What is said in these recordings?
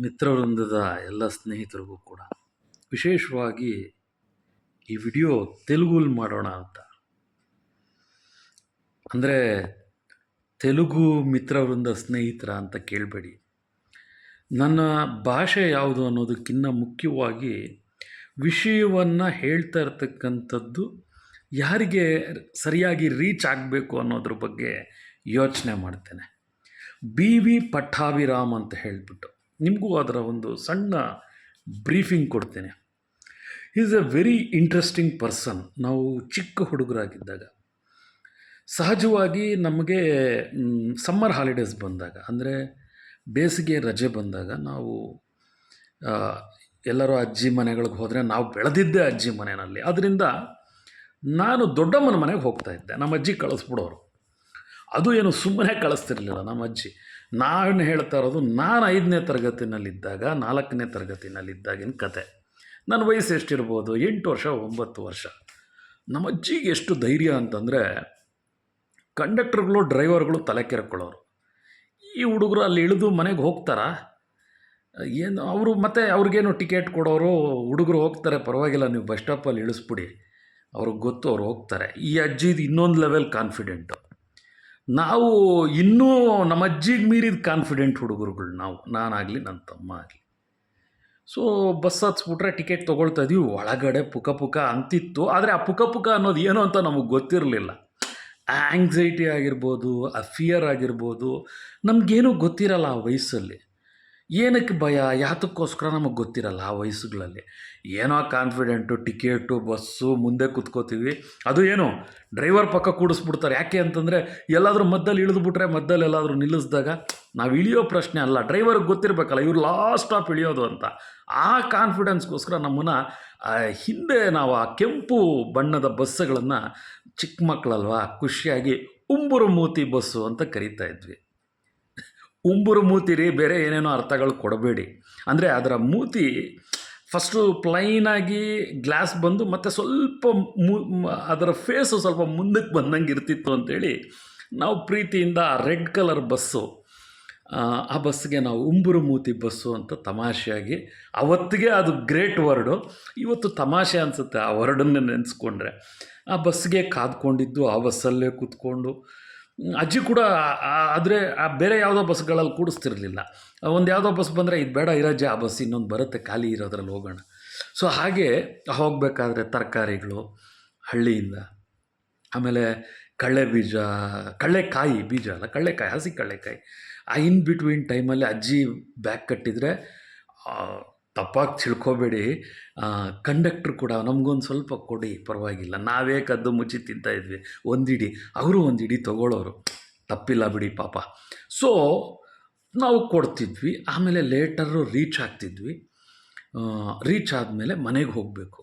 ಮಿತ್ರವೃಂದದ ಎಲ್ಲ ಸ್ನೇಹಿತರಿಗೂ ಕೂಡ ವಿಶೇಷವಾಗಿ ಈ ವಿಡಿಯೋ ತೆಲುಗುಲ್ ಮಾಡೋಣ ಅಂತ. ಅಂದರೆ ತೆಲುಗು ಮಿತ್ರವೃಂದ ಸ್ನೇಹಿತರ ಅಂತ ಕೇಳಬೇಡಿ. ನನ್ನ ಭಾಷೆ ಯಾವುದು ಅನ್ನೋದಕ್ಕಿಂತ ಮುಖ್ಯವಾಗಿ ವಿಷಯವನ್ನು ಹೇಳ್ತಾ ಇರ್ತಕ್ಕಂಥದ್ದು ಯಾರಿಗೆ ಸರಿಯಾಗಿ ರೀಚ್ ಆಗಬೇಕು ಅನ್ನೋದ್ರ ಬಗ್ಗೆ ಯೋಚನೆ ಮಾಡ್ತೇನೆ. ಬಿ ವಿ ಪಟ್ಟಾಭಿರಾಮ್ ಅಂತ ಹೇಳಿಬಿಟ್ಟು. ನಿಮಗೂ ಅದರ ಒಂದು ಸಣ್ಣ ಬ್ರೀಫಿಂಗ್ ಕೊಡ್ತೇನೆ. Is a very interesting person ನಾವು ಚಿಕ್ಕ ಹುಡುಗರಾಗಿದ್ದಾಗ, ಸಹಜವಾಗಿ ನಮಗೆ ಸಮ್ಮರ್ ಹಾಲಿಡೇಸ್ ಬಂದಾಗ, ಅಂದರೆ ಬೇಸಿಗೆ ರಜೆ ಬಂದಾಗ ನಾವು ಎಲ್ಲರೂ ಅಜ್ಜಿ ಮನೆಗಳಿಗೆ ಹೋದರೆ ನಾವು ಬೆಳೆದಿದ್ದೆ ಅಜ್ಜಿ ಮನೆಯಲ್ಲಿ. ಅದರಿಂದ ನಾನು ದೊಡ್ಡಮ್ಮನ ಮನೆಗೆ ಹೋಗ್ತಾ ಇದ್ದೆ. ನಮ್ಮ ಅಜ್ಜಿ ಕಳಿಸ್ಬಿಡೋರು. ಅದು ಏನು ಸುಮ್ಮನೆ ಕಳಿಸ್ತಿರ್ಲಿಲ್ಲ ನಮ್ಮ ಅಜ್ಜಿ. ನಾನು ಹೇಳ್ತಾ ಇರೋದು, ನಾನು ಐದನೇ ತರಗತಿನಲ್ಲಿದ್ದಾಗ, ನಾಲ್ಕನೇ ತರಗತಿನಲ್ಲಿದ್ದಾಗಿನ ಕತೆ. ನನ್ನ ವಯಸ್ಸು ಎಷ್ಟಿರ್ಬೋದು? ಎಂಟು ವರ್ಷ, ಒಂಬತ್ತು ವರ್ಷ. ನಮ್ಮ ಅಜ್ಜಿಗೆ ಎಷ್ಟು ಧೈರ್ಯ ಅಂತಂದರೆ, ಕಂಡಕ್ಟರ್ಗಳು, ಡ್ರೈವರ್ಗಳು ತಲೆ ಕೆರ್ಕೊಳ್ಳೋರು. ಈ ಹುಡುಗರು ಅಲ್ಲಿ ಇಳಿದು ಮನೆಗೆ ಹೋಗ್ತಾರಾ? ಏನು, ಅವರು ಮತ್ತೆ ಅವ್ರಿಗೇನು ಟಿಕೆಟ್ ಕೊಡೋರು? ಹುಡುಗರು ಹೋಗ್ತಾರೆ, ಪರವಾಗಿಲ್ಲ, ನೀವು ಬಸ್ ಸ್ಟಾಪಲ್ಲಿ ಇಳಿಸ್ಬಿಡಿ. ಅವ್ರಿಗೆ ಗೊತ್ತು, ಅವ್ರು ಹೋಗ್ತಾರೆ. ಈ ಅಜ್ಜಿದು ಇನ್ನೊಂದು ಲೆವೆಲ್ ಕಾನ್ಫಿಡೆಂಟು ನಾವು ಇನ್ನೂ ನಮ್ಮ ಅಜ್ಜಿಗೆ ಮೀರಿದ ಕಾನ್ಫಿಡೆಂಟ್ ಹುಡುಗರುಗಳು ನಾವು, ನಾನಾಗಲಿ ನನ್ನ ತಮ್ಮ ಆಗಲಿ. ಸೊ ಬಸ್ ಹತ್ಸ್ಬಿಟ್ರೆ ಟಿಕೆಟ್ ತೊಗೊಳ್ತಾ ಇದೀವಿ. ಒಳಗಡೆ ಪುಕ ಪುಕ ಅಂತಿತ್ತು. ಆದರೆ ಆ ಪುಕ ಪುಕ ಅನ್ನೋದು ಏನು ಅಂತ ನಮಗೆ ಗೊತ್ತಿರಲಿಲ್ಲ. ಆ್ಯಂಗ್ಸೈಟಿ ಆಗಿರ್ಬೋದು, ಆ ಫಿಯರ್ ಆಗಿರ್ಬೋದು, ನಮಗೇನೂ ಗೊತ್ತಿರಲ್ಲ ಆ ವಯಸ್ಸಲ್ಲಿ. ಏನಕ್ಕೆ ಭಯ? ಯಾತಕ್ಕೋಸ್ಕರ ನಮಗೆ ಗೊತ್ತಿರಲ್ಲ ಆ ವಯಸ್ಸುಗಳಲ್ಲಿ. ಏನೋ ಕಾನ್ಫಿಡೆಂಟು ಟಿಕೆಟು, ಬಸ್ಸು, ಮುಂದೆ ಕುತ್ಕೋತೀವಿ. ಅದು ಏನು? ಡ್ರೈವರ್ ಪಕ್ಕ ಕೂಡಿಸ್ಬಿಡ್ತಾರೆ. ಯಾಕೆ ಅಂತಂದರೆ, ಎಲ್ಲಾದರೂ ಮದ್ದಲ್ಲಿ ಇಳಿದ್ಬಿಟ್ರೆ ಮದ್ದಲ್ಲಿ ಎಲ್ಲಾದರೂ ನಿಲ್ಲಿಸಿದಾಗ ನಾವು ಇಳಿಯೋ ಪ್ರಶ್ನೆ ಅಲ್ಲ. ಡ್ರೈವರ್ಗೆ ಗೊತ್ತಿರಬೇಕಲ್ಲ, ಇವ್ರು ಲಾಸ್ಟ್ ಸ್ಟಾಪ್ ಇಳಿಯೋದು ಅಂತ. ಆ ಕಾನ್ಫಿಡೆನ್ಸ್ಗೋಸ್ಕರ ನಮ್ಮನ್ನು ಹಿಂದೆ ನಾವು ಆ ಕೆಂಪು ಬಣ್ಣದ ಬಸ್ಸುಗಳನ್ನು ಚಿಕ್ಕ ಮಕ್ಕಳಲ್ವಾ ಖುಷಿಯಾಗಿ ಉಂಬುರು ಮೂತಿ ಬಸ್ಸು ಅಂತ ಕರಿತಾ ಇದ್ವಿ. ಉಂಬುರು ಮೂತಿ ರೀ ಬೇರೆ ಏನೇನೋ ಅರ್ಥಗಳು ಕೊಡಬೇಡಿ. ಅಂದರೆ ಅದರ ಮೂತಿ ಫಸ್ಟು ಪ್ಲೈನಾಗಿ ಗ್ಲಾಸ್ ಬಂದು ಮತ್ತು ಸ್ವಲ್ಪ ಮು ಅದರ ಫೇಸು ಸ್ವಲ್ಪ ಮುಂದಕ್ಕೆ ಬಂದಂಗೆ ಇರ್ತಿತ್ತು ಅಂತೇಳಿ ನಾವು ಪ್ರೀತಿಯಿಂದ ರೆಡ್ ಕಲರ್ ಬಸ್ಸು ಆ, ಬಸ್ಗೆ ನಾವು ಉಂಬುರು ಮೂತಿ ಬಸ್ಸು ಅಂತ ತಮಾಷೆಯಾಗಿ ಅವತ್ತಿಗೆ ಅದು ಗ್ರೇಟ್ ವರ್ಡು ಇವತ್ತು ತಮಾಷೆ ಅನಿಸುತ್ತೆ ಆ ವರ್ಡನ್ನು ನೆನೆಸ್ಕೊಂಡ್ರೆ. ಆ ಬಸ್ಗೆ ಕಾದ್ಕೊಂಡಿದ್ದು ಆ ಬಸ್ಸಲ್ಲೇ ಕೂತ್ಕೊಂಡು ಅಜ್ಜಿ ಕೂಡ ಆದರೆ ಬೇರೆ ಯಾವುದೋ ಬಸ್ಗಳಲ್ಲಿ ಕೂಡಿಸ್ತಿರಲಿಲ್ಲ. ಒಂದು ಯಾವುದೋ ಬಸ್ ಬಂದರೆ, ಇದು ಬೇಡ ಇರಜ್ಜ ಆ ಬಸ್ ಇನ್ನೊಂದು ಬರುತ್ತೆ, ಖಾಲಿ ಇರೋದ್ರಲ್ಲಿ ಹೋಗೋಣ. ಸೊ ಹಾಗೆ ಹೋಗಬೇಕಾದ್ರೆ ತರಕಾರಿಗಳು, ಹಳ್ಳಿಯಿಂದ, ಆಮೇಲೆ ಕಳ್ಳೆ ಬೀಜ, ಕಳ್ಳೆಕಾಯಿ ಬೀಜ ಅಲ್ಲ, ಕಳ್ಳೆಕಾಯಿ, ಹಸಿ ಕಳ್ಳೆಕಾಯಿ. ಆ ಇನ್ ಬಿಟ್ವೀನ್ ಟೈಮಲ್ಲಿ ಅಜ್ಜಿ ಬ್ಯಾಗ್ ಕಟ್ಟಿದರೆ ತಪ್ಪಾಗಿ ತಿಳ್ಕೊಬೇಡಿ. ಕಂಡಕ್ಟ್ರ್ ಕೂಡ ನಮಗೊಂದು ಸ್ವಲ್ಪ ಕೊಡಿ, ಪರವಾಗಿಲ್ಲ. ನಾವೇ ಕದ್ದು ಮುಚ್ಚಿ ತಿಂತಾ ಇದ್ವಿ. ಒಂದಿಡಿ. ಅವರು ಒಂದಿಡಿ ತೊಗೊಳ್ಳೋರು ತಪ್ಪಿಲ್ಲ ಬಿಡಿ ಪಾಪ. ಸೊ ನಾವು ಕೊಡ್ತಿದ್ವಿ. ಆಮೇಲೆ ಲೇಟರು ರೀಚ್ ಆಗ್ತಿದ್ವಿ. ರೀಚ್ ಆದಮೇಲೆ ಮನೆಗೆ ಹೋಗಬೇಕು.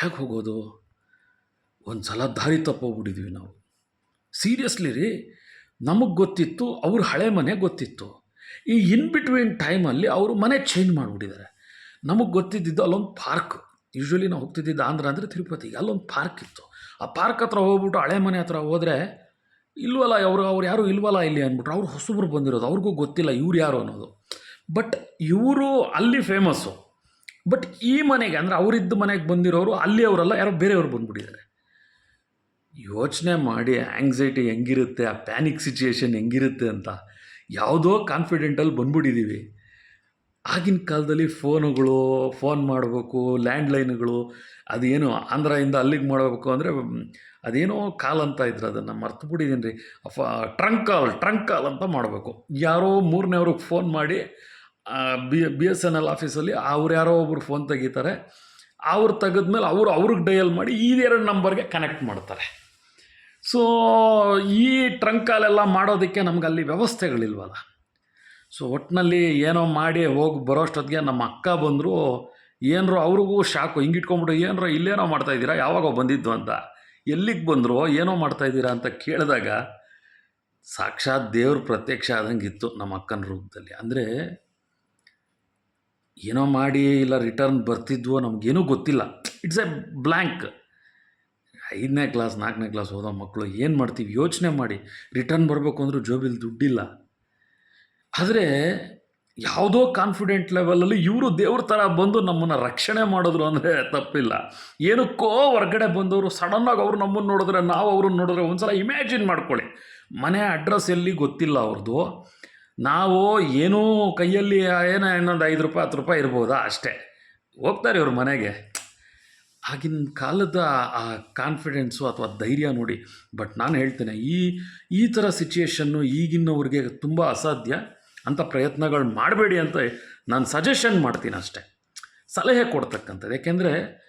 ಹೇಗೆ ಹೋಗೋದು? ಒಂದು ಸಲ ದಾರಿ ತಪ್ಪೋಗ್ಬಿಟ್ಟಿದ್ವಿ ನಾವು. ಸೀರಿಯಸ್ಲಿ ರೀ, ನಮಗೆ ಗೊತ್ತಿತ್ತು, ಅವ್ರ ಹಳೆ ಮನೆ ಗೊತ್ತಿತ್ತು. ಈ ಇನ್ ಬಿಟ್ವೀನ್ ಟೈಮಲ್ಲಿ ಅವರು ಮನೆ ಚೇಂಜ್ ಮಾಡಿಬಿಟ್ಟಿದ್ದಾರೆ. ನಮಗೆ ಗೊತ್ತಿದ್ದಿದ್ದು ಅಲ್ಲೊಂದು ಪಾರ್ಕ್ ಯೂಶ್ವಲಿ ನಾವು ಹೋಗ್ತಿದ್ದಿದ್ದು ಆಂಧ್ರ ಅಂದರೆ ತಿರುಪತಿಗೆ. ಅಲ್ಲೊಂದು ಪಾರ್ಕ್ ಇತ್ತು. ಆ ಪಾರ್ಕ್ ಹತ್ರ ಹೋಗ್ಬಿಟ್ಟು ಹಳೆ ಮನೆ ಹತ್ರ ಹೋದರೆ ಇಲ್ವಲ್ಲ ಅವರು, ಅವ್ರು ಯಾರು ಇಲ್ವಲ್ಲ ಇಲ್ಲಿ ಅಂದ್ಬಿಟ್ರು. ಅವ್ರು ಹೊಸಬ್ರು ಬಂದಿರೋದು. ಅವ್ರಿಗೂ ಗೊತ್ತಿಲ್ಲ ಇವ್ರು ಯಾರು ಅನ್ನೋದು. ಬಟ್ ಇವರು ಅಲ್ಲಿ ಫೇಮಸ್ಸು ಬಟ್ ಈ ಮನೆಗೆ ಅಂದರೆ ಅವರಿದ್ದ ಮನೆಗೆ ಬಂದಿರೋರು ಅಲ್ಲಿ ಅವರಲ್ಲ, ಯಾರೋ ಬೇರೆಯವರು ಬಂದ್ಬಿಟ್ಟಿದ್ದಾರೆ. ಯೋಚನೆ ಮಾಡಿ ಆ್ಯಂಗ್ಸೈಟಿ ಹೆಂಗಿರುತ್ತೆ, ಆ ಪ್ಯಾನಿಕ್ ಸಿಚುಯೇಷನ್ ಹೆಂಗಿರುತ್ತೆ ಅಂತ ಯಾವುದೋ ಕಾನ್ಫಿಡೆಂಟಲ್ಲಿ ಬಂದ್ಬಿಟ್ಟಿದ್ದೀವಿ ಆಗಿನ ಕಾಲದಲ್ಲಿ ಫೋನುಗಳು, ಫೋನ್ ಮಾಡಬೇಕು, ಲ್ಯಾಂಡ್ಲೈನ್ಗಳು, ಅದೇನು ಆಂಧ್ರದಿಂದ ಅಲ್ಲಿಗೆ ಮಾಡಬೇಕು ಅಂದರೆ ಅದೇನೋ ಕಾಲ್ ಅಂತ ಇದ್ರೆ ಅದನ್ನು ಮರ್ತು ಬಿಟ್ಟಿದ್ದೀನಿ ರೀ ಟ್ರಂಕ್ ಕಾಲ್ ಟ್ರಂಕ್ ಕಾಲ್ ಅಂತ ಮಾಡಬೇಕು. ಯಾರೋ ಮೂರನೇವ್ರಿಗೆ ಫೋನ್ ಮಾಡಿ B B S N L ಆಫೀಸಲ್ಲಿ ಅವ್ರು ಯಾರೋ ಒಬ್ರು ಫೋನ್ ತೆಗಿತಾರೆ. ಅವ್ರು ತೆಗೆದ್ಮೇಲೆ ಅವರು ಅವ್ರಿಗೆ ಡಯಲ್ ಮಾಡಿ ಈ ಎರಡು ನಂಬರ್ಗೆ ಕನೆಕ್ಟ್ ಮಾಡ್ತಾರೆ. ಸೊ ಈ ಟ್ರಂಕ್ ಕಾಲೆಲ್ಲ ಮಾಡೋದಕ್ಕೆ ನಮ್ಗೆ ಅಲ್ಲಿ ವ್ಯವಸ್ಥೆಗಳಿಲ್ವಲ್ಲ. ಸೊ ಒಟ್ಟಿನಲ್ಲಿ ಏನೋ ಮಾಡಿ ಹೋಗಿ ಬರೋಷ್ಟೊತ್ತಿಗೆ ನಮ್ಮ ಅಕ್ಕ ಬಂದರು, ಏನರೋ ಅವ್ರಿಗೂ ಶಾಕು ಹಿಂಗಿಟ್ಕೊಂಬಿಟ್ಟು ಏನರೋ ಇಲ್ಲೇನೋ ಮಾಡ್ತಾಯಿದ್ದೀರಾ ಯಾವಾಗ ಬಂದಿದ್ದು ಅಂತ? ಎಲ್ಲಿಗೆ ಬಂದರು, ಏನೋ ಮಾಡ್ತಾಯಿದ್ದೀರಾ ಅಂತ ಕೇಳಿದಾಗ, ಸಾಕ್ಷಾತ್ ದೇವ್ರ ಪ್ರತ್ಯಕ್ಷ ಆದಂಗಿತ್ತು ನಮ್ಮ ಅಕ್ಕನ ರೂಪದಲ್ಲಿ. ಅಂದರೆ, ಏನೋ ಮಾಡಿ ಇಲ್ಲ ರಿಟರ್ನ್ ಬರ್ತಿದ್ವೋ ನಮಗೇನೂ ಗೊತ್ತಿಲ್ಲ. ಇಟ್ಸ್ ಎ ಬ್ಲ್ಯಾಂಕ್ ಐದನೇ ಕ್ಲಾಸ್ ನಾಲ್ಕನೇ ಕ್ಲಾಸ್ ಹೋದ ಮಕ್ಕಳು ಏನು ಮಾಡ್ತೀವಿ? ಯೋಚನೆ ಮಾಡಿ. ರಿಟರ್ನ್ ಬರಬೇಕು ಅಂದರೂ ಜೋಬಿಲಿ ದುಡ್ಡಿಲ್ಲ. ಆದರೆ ಯಾವುದೋ ಕಾನ್ಫಿಡೆಂಟ್ ಲೆವೆಲಲ್ಲಿ ಇವರು ದೇವ್ರ ಥರ ಬಂದು ನಮ್ಮನ್ನು ರಕ್ಷಣೆ ಮಾಡಿದ್ರು ಅಂದರೆ ತಪ್ಪಿಲ್ಲ. ಏನಕ್ಕೋ ಹೊರ್ಗಡೆ ಬಂದವರು ಸಡನ್ನಾಗಿ ಅವರು ನಮ್ಮನ್ನು ನೋಡಿದ್ರೆ ನಾವು ಅವ್ರನ್ನ ನೋಡಿದ್ರೆ ಒಂದ್ಸಲ ಇಮ್ಯಾಜಿನ್ ಮಾಡ್ಕೊಳ್ಳಿ. ಮನೆ ಅಡ್ರೆಸ್ ಎಲ್ಲಿ ಗೊತ್ತಿಲ್ಲ ಅವ್ರದ್ದು ನಾವು ಏನೂ ಕೈಯಲ್ಲಿ ಏನೋ ಇನ್ನೊಂದು ಐದು ರೂಪಾಯಿ, ಹತ್ತು ರೂಪಾಯಿ ಇರ್ಬೋದಾ ಅಷ್ಟೇ. ಹೋಗ್ತಾರೆ ಇವ್ರ ಮನೆಗೆ. ಆಗಿನ ಕಾಲದ ಆ ಕಾನ್ಫಿಡೆನ್ಸು ಅಥವಾ ಧೈರ್ಯ ನೋಡಿ. ಬಟ್ ನಾನು ಹೇಳ್ತೇನೆ ಈ ಈ ಥರ ಸಿಚುಯೇಷನ್ನು ಈಗಿನವ್ರಿಗೆ ತುಂಬ ಅಸಾಧ್ಯ. ಅಂಥ ಪ್ರಯತ್ನಗಳು ಮಾಡಬೇಡಿ ಅಂತ ನಾನು ಸಜೆಷನ್ ಮಾಡ್ತೀನಿ ಅಷ್ಟೆ. ಸಲಹೆ ಕೊಡ್ತಕ್ಕಂಥದ್ದು. ಏಕೆಂದರೆ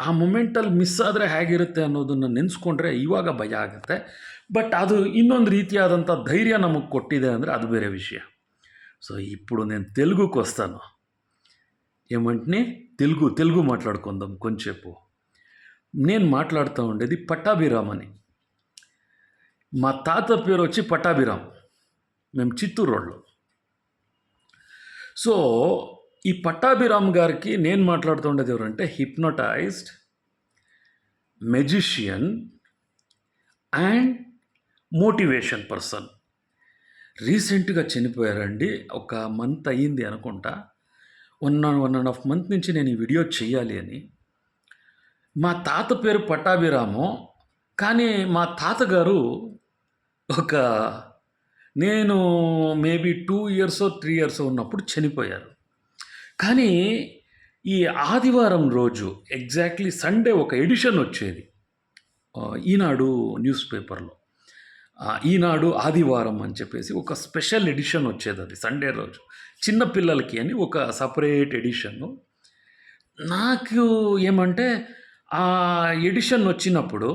ಆ ಮೂಮೆಂಟಲ್ಲಿ ಮಿಸ್ ಆದರೆ ಹೇಗಿರುತ್ತೆ ಅನ್ನೋದನ್ನು ನೆನೆಸ್ಕೊಂಡ್ರೆ ಇವಾಗ ಭಯ ಆಗುತ್ತೆ. ಬಟ್ ಅದು ಇನ್ನೊಂದು ರೀತಿಯಾದಂಥ ಧೈರ್ಯ ನಮಗೆ ಕೊಟ್ಟಿದೆ ಅಂದರೆ ಅದು ಬೇರೆ ವಿಷಯ. ಸೊ ఇప్పుడు ನೇನು ತೆಲುಗು వస్తాను ತೆಲುಗು ತೆಲುಗು ಮಾತಾಡ್ಕೊಂದಾಮ್ మాట్లాడుకుందాం కొంచెంసేపు నేను మాట్లాడుతూ ఉండేది పట్టాభిరామ్ ಮಾ ತಾತ తాత పేరు ಮೇಮ್ పట్టాభిరామ్ సో ఈ పట్టాభిరామ్ గారికి నేను మాట్లాడుతుండేది ఎవరంటే hypnotized magician and motivation person. రీసెంట్గా చనిపోయారండి. ఒక మంత్ అయ్యింది అనుకుంటా. One one and half month నుంచి నేను ఈ వీడియో చేయాలి అని. మా తాత పేరు పట్టాభిరాము. కానీ మా తాతగారు ఒక నేను maybe two years three years ఉన్నప్పుడు చనిపోయారు కానీ ఈ ఆదివారం రోజు ఎగ్జాక్ట్లీ సండే ఒక ఎడిషన్ వచ్చేది. ఈనాడు న్యూస్ పేపర్లో ఈనాడు ఆదివారం అని చెప్పేసి ఒక స్పెషల్ ఎడిషన్ వచ్చేది అది సండే రోజు. చిన్నపిల్లలకి అని ఒక సపరేట్ ఎడిషన్ నాకు ఏమంటే ఆ ఎడిషన్ వచ్చినప్పుడు